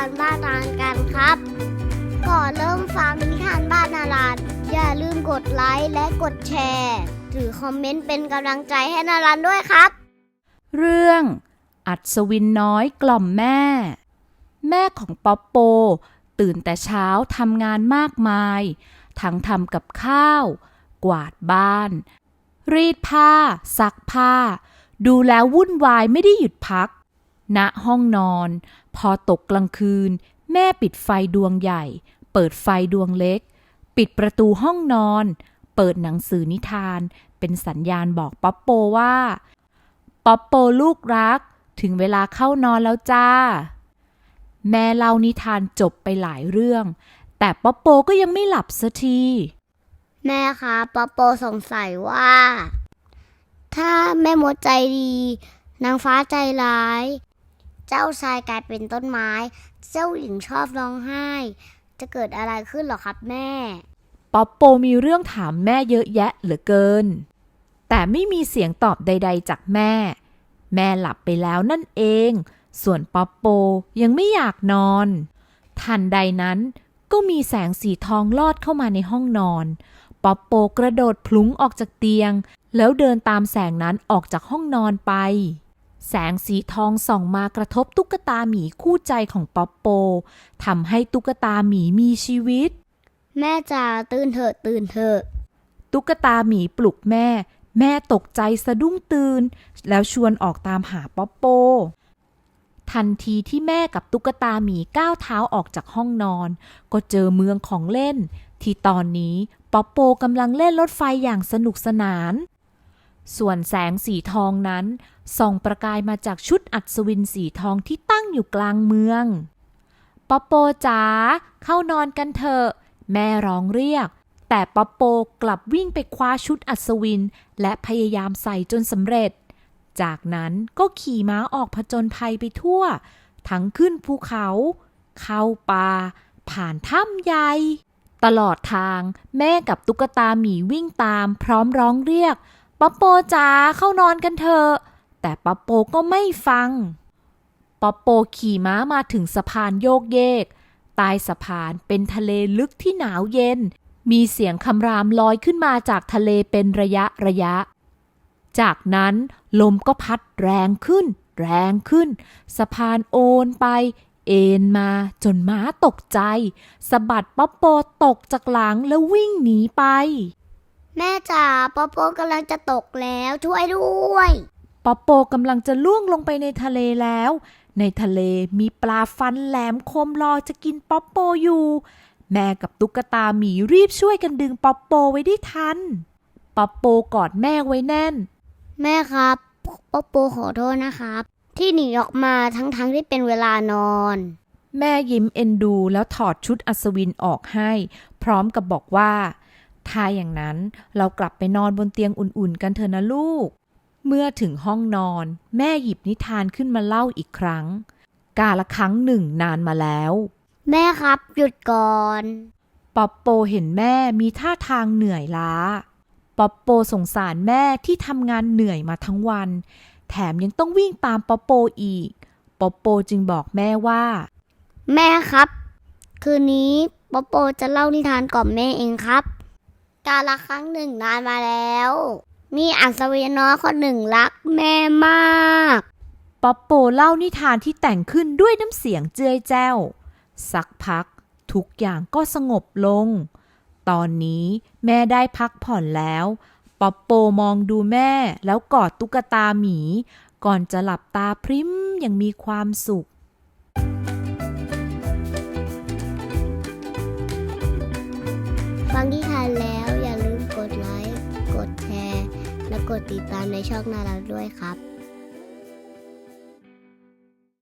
านบ้านนานกันครับ ก่อนเริ่มฟังนิทานบ้านนารานอย่าลืมกดไลค์และกดแชร์หรือคอมเมนต์เป็นกำลังใจให้นารานด้วยครับ เรื่อง อัศวินน้อยกล่อมแม่ แม่ของป๊อปโป ตื่นแต่เช้าทำงานมากมาย ทั้งทำกับข้าว กวาดบ้าน รีดผ้า ซักผ้า ดูแล้ววุ่นวายไม่ได้หยุดพัก ณห้องนอน พอตกกลางคืน แม่ปิดไฟดวงใหญ่ เปิดไฟดวงเล็ก ปิดประตูห้องนอน เปิดหนังสือนิทาน เป็นสัญญาณบอกป๊อปโปว่าป๊อปโปลูกรัก ถึงเวลาเข้านอนแล้วจ้า แม่เล่านิทานจบไปหลายเรื่อง แต่ป๊อปโปก็ยังไม่หลับสักทีแม่ครับป๊อปโปสงสัยว่า ถ้าแม่มดใจดี นางฟ้าใจร้าย เจ้าชายกลายเป็นต้นไม้ เจ้าหญิงชอบร้องไห้ จะเกิดอะไรขึ้นหรอครับแม่ ป๊อปโปมีเรื่องถามแม่เยอะแยะเหลือเกิน แต่ไม่มีเสียงตอบใด ๆ จากแม่ แม่หลับไปแล้วนั่นเอง ส่วนป๊อปโปยังไม่อยากนอน ทันใดนั้นก็มีแสงสีทองลอดเข้ามาในห้องนอน ป๊อปโปกระโดดพลุงออกจากเตียง แล้วเดินตามแสงนั้นออกจากห้องนอนไป แสงสีทองส่องมากระทบตุ๊กตาหมีคู่ใจของป๊อปโปทำให้ตุ๊กตาหมีมีชีวิต แม่จ๋าตื่นเถอะตื่นเถอะ ตุ๊กตาหมีปลุกแม่ แม่ตกใจสะดุ้งตื่น แล้วชวนออกตามหาป๊อปโป ทันทีที่แม่กับตุ๊กตาหมีก้าวเท้าออกจากห้องนอน ก็เจอเมืองของเล่น ที่ตอนนี้ป๊อปโปกำลังเล่นรถไฟอย่างสนุกสนาน ส่วนแสงสีทองนั้น ส่องประกายมาจากชุดอัศวินสีทองที่ตั้งอยู่กลางเมือง ป๊อปโปจ๋าเข้านอนกันเถอะ แม่ร้องเรียก แต่ป๊อปโปกลับวิ่งไปคว้าชุดอัศวิน และพยายามใส่จนสำเร็จ จากนั้นก็ขี่ม้าออกผจญภัยไปทั่ว ทั้งขึ้นภูเขา เข้าป่า ผ่านถ้ำใหญ่ตลอดทาง แม่กับตุ๊กตาหมีวิ่งตาม พร้อมร้องเรียก ป๊อปโปจ๋าเข้านอนกันเถอะแต่ป๊อปโปก็ไม่ฟังป๊อปโปขี่ม้ามาถึงสะพานโยกเยก ใต้สะพานเป็นทะเลลึกที่หนาวเย็น มีเสียงคำรามลอยขึ้นมาจากทะเลเป็นระยะระยะ จากนั้นลมก็พัดแรงขึ้น แรงขึ้น สะพานโอนไป เอ็นมาจนม้าตกใจสะบัดป๊อปโปตกจากหลังแล้ววิ่งหนีไป แม่จ๋าป๊อปโปกำลังจะตกแล้วช่วยด้วยป๊อปโปกำลังจะล่วงลงไปในทะเลแล้ว ในทะเลมีปลาฟันแหลมคมรอจะกินป๊อปโปอยู่ แม่กับตุ๊กตาหมีรีบช่วยกันดึงป๊อปโปไว้ได้ทันป๊อปโปกอดแม่ไว้แน่น แม่ครับป๊อปโปขอโทษนะครับ ที่หนีออกมาทั้งๆที่เป็นเวลานอน แม่ยิ้มเอ็นดูแล้วถอดชุดอัศวินออกให้ พร้อมกับบอกว่า ถ้าอย่างนั้นเรากลับไปนอนบนเตียงอุ่นๆ กันเถอะนะลูก เมื่อถึงห้องนอน แม่หยิบนิทานขึ้นมาเล่าอีกครั้ง กาละครั้งหนึ่งนานมาแล้ว แม่ครับหยุดก่อนป๊อปโปเห็นแม่มีท่าทางเหนื่อยล้าป๊อปโปสงสารแม่ที่ทำงานเหนื่อยมาทั้งวัน แถมยังต้องวิ่งตามป๊อปโปอีกป๊อปโปจึงบอกแม่ว่า แม่ครับ คืนนี้ป๊อปโปจะเล่านิทานกล่อมแม่เองครับ กาละครั้งหนึ่งนานมาแล้ว มีอัศวินน้อยคนหนึ่งรักแม่มากป๊อปโปเล่านิทานที่แต่งขึ้นด้วยน้ำเสียงเจือยแจ้ว สักพัก ทุกอย่างก็สงบลง ตอนนี้แม่ได้พักผ่อนแล้วป๊อปโปมองดูแม่แล้วกอดตุ๊กตาหมี ก่อนจะหลับตาพริ้มอย่างมีความสุข ติดตามในช่องนาราด้วยครับ